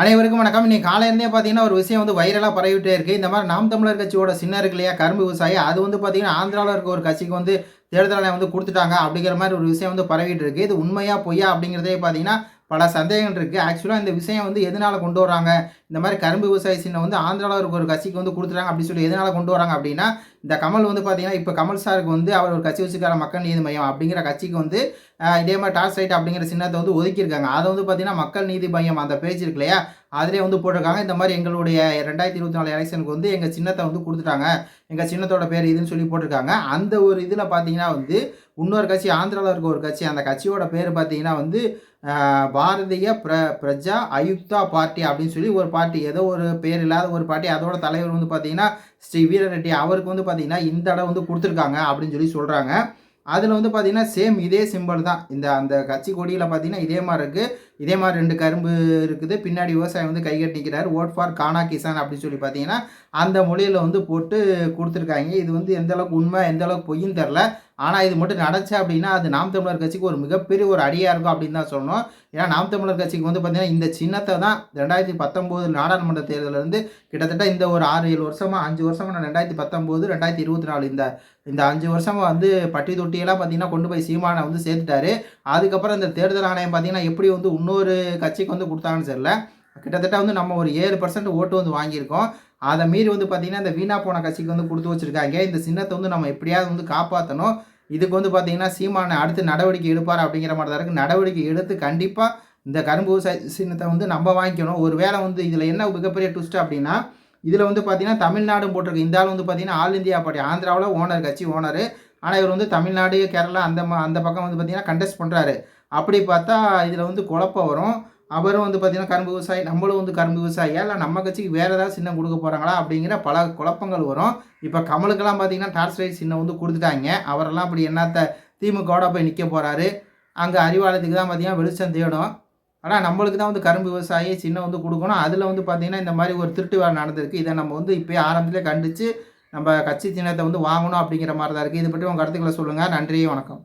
அனைவருக்கும் வணக்கம். இன்னைக்கு காலையிலேருந்தே பார்த்தீங்கன்னா ஒரு விஷயம் வந்து வைரலாக பரவிட்டே இருக்குது இந்த மாதிரி நாம் தமிழர் கட்சியோட சின்ன இருக்கு இல்லையா? கரும்பு விவசாயி. அது வந்து பார்த்தீங்கன்னா ஆந்திராவில் இருக்க ஒரு கட்சிக்கு வந்து தேர்தல் ஆணையம் வந்து கொடுத்துட்டாங்க அப்படிங்கிற மாதிரி ஒரு விஷயம் வந்து பரவிட்டு இருக்குது இது உண்மையாக பொய்யா அப்படிங்கிறதே பார்த்தீங்கன்னா பல சந்தேகங்கள் இருக்குது ஆக்சுவலாக இந்த விஷயம் வந்து எதனால் கொண்டு வராங்க இந்த மாதிரி கரும்பு விவசாய சின்னம் வந்து ஆந்திராவில் இருக்க ஒரு கட்சிக்கு வந்து கொடுத்துட்டாங்க அப்படின்னு சொல்லி எதனால் கொண்டு வராங்க அப்படின்னா இந்த கமல் வந்து பார்த்தீங்கன்னா இப்போ கமல் சாருக்கு வந்து அவர் ஒரு கட்சி வச்சுக்கார மக்கள் நீதி மையம் அப்படிங்கிற கட்சிக்கு வந்து இதே மாதிரி டார்ச் ரைட் அப்படிங்கிற சின்னத்தை வந்து ஒதுக்கியிருக்காங்க. அதை வந்து பார்த்தீங்கன்னா மக்கள் நீதி மையம் அந்த பேஜ் இருக்கு இல்லையா? அதிலே வந்து போட்டிருக்காங்க. இந்த மாதிரி எங்களுடைய ரெண்டாயிரத்தி இருபத்தி நாலு எலெக்ஷனுக்கு வந்து எங்கள் சின்னத்தை வந்து கொடுத்துட்டாங்க. எங்கள் சின்னத்தோட பேர் இதுன்னு சொல்லி போட்டிருக்காங்க. அந்த ஒரு இதில் பார்த்தீங்கன்னா வந்து இன்னொரு கட்சி ஆந்திராவில் இருக்க ஒரு கட்சி. அந்த கட்சியோட பேர் பார்த்தீங்கன்னா வந்து பாரதிய பிர பிரஜா அயுக்தா பார்ட்டி அப்படின்னு சொல்லி ஒரு பார்ட்டி. ஏதோ ஒரு பேர் இல்லாத ஒரு பார்ட்டி. அதோட தலைவர் வந்து பார்த்தீங்கன்னா ஸ்ரீ வீரரெட்டி. அவருக்கு வந்து பார்த்தீங்கன்னா இந்த இடம் வந்து கொடுத்துருக்காங்க அப்படின்னு சொல்லி சொல்கிறாங்க அதில் வந்து பார்த்தீங்கன்னா சேம் இதே சிம்பிள் தான். இந்த அந்த கட்சி கொடியில் பார்த்தீங்கன்னா இதே மாதிரி இருக்குது இதே மாதிரி ரெண்டு கரும்பு இருக்குது. பின்னாடி விவசாயம் வந்து கை கட்டிக்கிறார் ஓட் ஃபார் கானா கிசான் அப்படின்னு சொல்லி பார்த்தீங்கன்னா அந்த மொழியில் வந்து போட்டு கொடுத்துருக்காங்க. இது வந்து எந்தளவுக்கு உண்மை எந்த அளவுக்கு தெரில ஆனால் இது மட்டும் நடந்துச்சு அப்படின்னா அது நாம் தமிழர் கட்சிக்கு ஒரு மிகப்பெரிய ஒரு அடியாக இருக்கும் அப்படின்னு தான் சொல்லணும். ஏன்னா நாம் தமிழர் கட்சிக்கு வந்து பார்த்தீங்கன்னா இந்த சின்னத்தை தான் ரெண்டாயிரத்தி பத்தொம்போது நாடாளுமன்ற தேர்தலிலிருந்து கிட்டத்தட்ட இந்த ஒரு ஆறு ஏழு வருஷமாக அஞ்சு வருஷமாக நான் ரெண்டாயிரத்தி பத்தொம்போது ரெண்டாயிரத்தி இருபத்தி நாலு இந்த இந்த அஞ்சு வருஷமாக வந்து பட்டி தொட்டியெல்லாம் பார்த்தீங்கன்னா கொண்டு போய் சீமானை வந்து சேர்த்துட்டாரு. அதுக்கப்புறம் இந்த தேர்தல் ஆணையம் பார்த்திங்கன்னா எப்படி வந்து இன்னொரு கட்சிக்கு வந்து கொடுத்தாங்கன்னு தெரியல. கிட்டத்தட்ட வந்து நம்ம ஒரு ஏழு பர்சன்ட் ஓட்டு வந்து வாங்கியிருக்கோம். அதை மீறி வந்து பார்த்திங்கன்னா இந்த வீணா போன கட்சிக்கு வந்து கொடுத்து வச்சுருக்காங்க. இந்த சின்னத்தை வந்து நம்ம எப்படியாவது வந்து காப்பாற்றணும் இதுக்கு வந்து பார்த்திங்கன்னா சீமானை அடுத்து நடவடிக்கை எடுப்பார் அப்படிங்கிற மாதிரி தான் இருக்குது நடவடிக்கை எடுத்து கண்டிப்பாக இந்த கரும்பு சின்னத்தை வந்து நம்ம வாங்கிக்கணும். ஒரு வேளை வந்து இதில் என்ன மிகப்பெரிய ட்விஸ்ட் அப்படின்னா இதில் வந்து பார்த்திங்கன்னா தமிழ்நாடும் போட்டிருக்கு. இந்த ஆள் வந்து பார்த்திங்கன்னா ஆல் இந்தியா பார்ட்டி ஆந்திராவில் ஓனர் கட்சி ஓனர் ஆனால் இவர் வந்து தமிழ்நாடு கேரளா அந்த ம- அந்த பக்கம் வந்து பார்த்திங்கன்னா கண்டெஸ்ட் பண்ணுறாரு அப்படி பார்த்தா இதில் வந்து குழப்பம் வரும். அவரும் வந்து பார்த்தீங்கன்னா கரும்பு விவசாயி நம்மளும் வந்து கரும்பு விவசாயியா இல்லை நம்ம கட்சிக்கு வேறு ஏதாவது சின்னம் கொடுக்க போகிறாங்களா அப்படிங்கிற பல குழப்பங்கள் வரும். இப்போ கமலுக்கெல்லாம் பார்த்தீங்கன்னா டார்ச் ரைட் சின்னம் வந்து கொடுத்துட்டாங்க. அவரெல்லாம் அப்படி என்னத்த திமுகவோட போய் நிற்க போகிறாரு அங்கே அறிவாலயத்துக்கு தான் பார்த்தீங்கன்னா வெளிச்சம் தேடும். ஆனால் நம்மளுக்கு தான் வந்து கரும்பு விவசாயி சின்னம் வந்து கொடுக்கணும். அதில் வந்து பார்த்திங்கன்னா இந்த மாதிரி ஒரு திருட்டு வேலை நடந்திருக்கு. இதை நம்ம வந்து இப்போயே ஆரம்பத்திலே கண்டித்து நம்ம கட்சி சின்னத்தை வந்து வாங்கணும் அப்படிங்கிற மாதிரி தான் இருக்குது இது பற்றி உங்கள் கருத்துக்களை சொல்லுங்கள் நன்றி வணக்கம்.